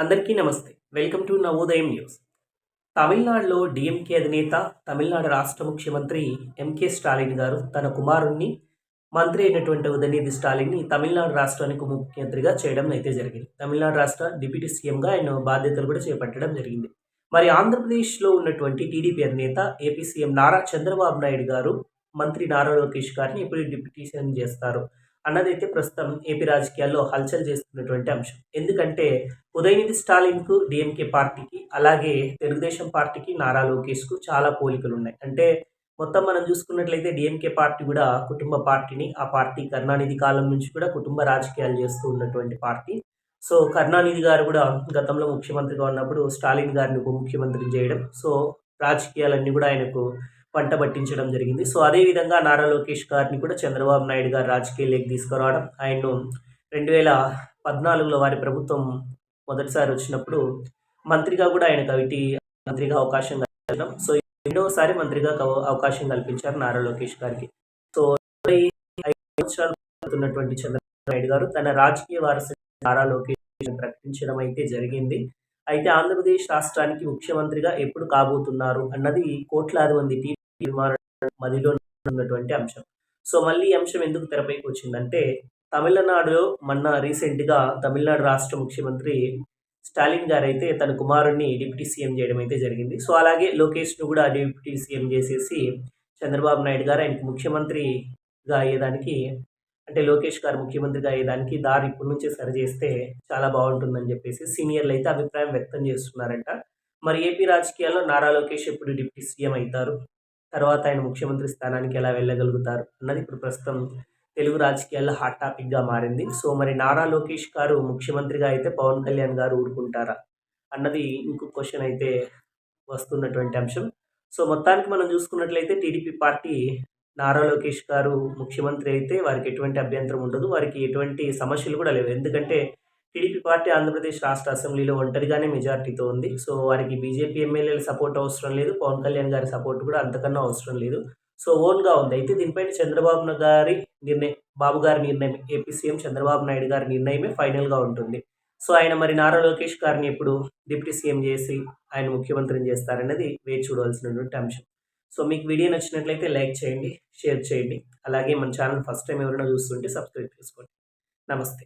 అందరికీ నమస్తే. Welcome to Navodayam news. తమిళనాడులో డిఎంకే అధినేత తమిళనాడు రాష్ట్ర ముఖ్యమంత్రి ఎంకే స్టాలిన్ గారు తన కుమారుణ్ణి మంత్రి అయినటువంటి ఉదయనిధి స్టాలిన్ని తమిళనాడు రాష్ట్రానికి ముఖ్యమంత్రిగా చేయడం అయితే జరిగింది. తమిళనాడు రాష్ట్ర డిప్యూటీ సీఎంగా ఆయన బాధ్యతలు కూడా చేపట్టడం జరిగింది. మరి ఆంధ్రప్రదేశ్లో ఉన్నటువంటి టీడీపీ అధినేత ఏపీ సీఎం నారా చంద్రబాబు నాయుడు గారు మంత్రి నారా లోకేష్ గారిని ఇప్పుడు డిప్యూటీ సీఎం చేస్తారు. అన్నదైతే ప్రస్తుతం ఏపీ రాజకీయాల్లో హల్చల్ చేస్తున్నటువంటి అంశం. ఎందుకంటే ఉదయనిధి స్టాలిన్కు డిఎంకే పార్టీకి అలాగే తెలుగుదేశం పార్టీకి నారా లోకేష్కు చాలా పోలికలు ఉన్నాయి. అంటే మొత్తం మనం చూసుకున్నట్లయితే డిఎంకే పార్టీ కూడా కుటుంబ పార్టీని ఆ పార్టీ కరుణానిధి కాలం నుంచి కూడా కుటుంబ రాజకీయాలు చేస్తూ ఉన్నటువంటి పార్టీ. సో కరుణానిధి గారు కూడా గతంలో ముఖ్యమంత్రిగా ఉన్నప్పుడు స్టాలిన్ గారిని ఉప ముఖ్యమంత్రిని చేయడం సో రాజకీయాలన్నీ కూడా ఆయనకు పంట పట్టించడం జరిగింది. సో అదేవిధంగా నారా లోకేష్ గారిని కూడా చంద్రబాబు నాయుడు గారు రాజకీయాలకు తీసుకురావడం ఆయన్ను రెండు వేల పద్నాలుగులో వారి ప్రభుత్వం మొదటిసారి వచ్చినప్పుడు మంత్రిగా కూడా ఆయన కవిటి మంత్రిగా అవకాశం కల్పించడం. సో రెండవసారి మంత్రిగా అవకాశం కల్పించారు నారా లోకేష్ గారికి. సో ఐదు సంవత్సరాలు ఉన్నటువంటి చంద్రబాబు నాయుడు గారు తన రాజకీయ వారసుడు నారా లోకేష్ ప్రకటించడం అయితే జరిగింది. అయితే ఆంధ్రప్రదేశ్ రాష్ట్రానికి ముఖ్యమంత్రిగా ఎప్పుడు కాబోతున్నారు అన్నది కోట్లాది మంది టీ మదిలో ఉన్నటువంటి అంశం. సో మళ్ళీ ఈ అంశం ఎందుకు తెరపైకి వచ్చిందంటే తమిళనాడులో మొన్న రీసెంట్గా తమిళనాడు రాష్ట్ర ముఖ్యమంత్రి స్టాలిన్ గారు అయితే తన కుమారుడిని డిప్యూటీ సీఎం చేయడం అయితే జరిగింది. సో అలాగే లోకేష్ను కూడా డిప్యూటీ సీఎం చేసేసి చంద్రబాబు నాయుడు గారు ఆయనకు ముఖ్యమంత్రిగా అయ్యేదానికి అంటే లోకేష్ గారు ముఖ్యమంత్రిగా అయ్యేదానికి దారి ఇప్పటి నుంచే సరి చేస్తే చాలా బాగుంటుందని చెప్పేసి సీనియర్లు అయితే అభిప్రాయం వ్యక్తం చేస్తున్నారంట. మరి ఏపీ రాజకీయాల్లో నారా లోకేష్ ఎప్పుడు డిప్యూటీ సీఎం అవుతారు? తర్వాత ఆయన ముఖ్యమంత్రి స్థానానికి ఎలా వెళ్ళగలుగుతారు అన్నది ఇప్పుడు ప్రస్తుతం తెలుగు రాజకీయాల్లో హాట్ టాపిక్గా మారింది. సో మరి నారా లోకేష్ గారు ముఖ్యమంత్రిగా అయితే పవన్ కళ్యాణ్ గారు ఊరుకుంటారా అన్నది ఇంకొక క్వశ్చన్ అయితే వస్తున్నటువంటి అంశం. సో మొత్తానికి మనం చూసుకున్నట్లయితే టీడీపీ పార్టీ నారా లోకేష్ గారు ముఖ్యమంత్రి అయితే వారికి ఎటువంటి అభ్యంతరం ఉండదు. వారికి ఎటువంటి సమస్యలు కూడా లేవు. ఎందుకంటే టీడీపీ పార్టీ ఆంధ్రప్రదేశ్ రాష్ట్ర అసెంబ్లీలో ఒంటరిగానే మెజార్టీతో ఉంది. సో వారికి బీజేపీ ఎమ్మెల్యేల సపోర్ట్ అవసరం లేదు. పవన్ కళ్యాణ్ గారి సపోర్ట్ కూడా అంతకన్నా అవసరం లేదు. సో ఓన్గా ఉంది. అయితే దీనిపైన చంద్రబాబు గారి నిర్ణయం బాబు గారి నిర్ణయం ఏపీ సీఎం చంద్రబాబు నాయుడు గారి నిర్ణయమే ఫైనల్గా ఉంటుంది. సో ఆయన మరి నారా లోకేష్ గారిని ఎప్పుడు డిప్యూటీ సీఎం చేసి ఆయన ముఖ్యమంత్రిని చేస్తారన్నది వేచి చూడవలసినటువంటి అంశం. సో మీకు వీడియో నచ్చినట్లయితే లైక్ చేయండి షేర్ చేయండి. అలాగే మన ఛానల్ ఫస్ట్ టైం ఎవరైనా చూస్తుంటే సబ్స్క్రైబ్ చేసుకోండి. నమస్తే.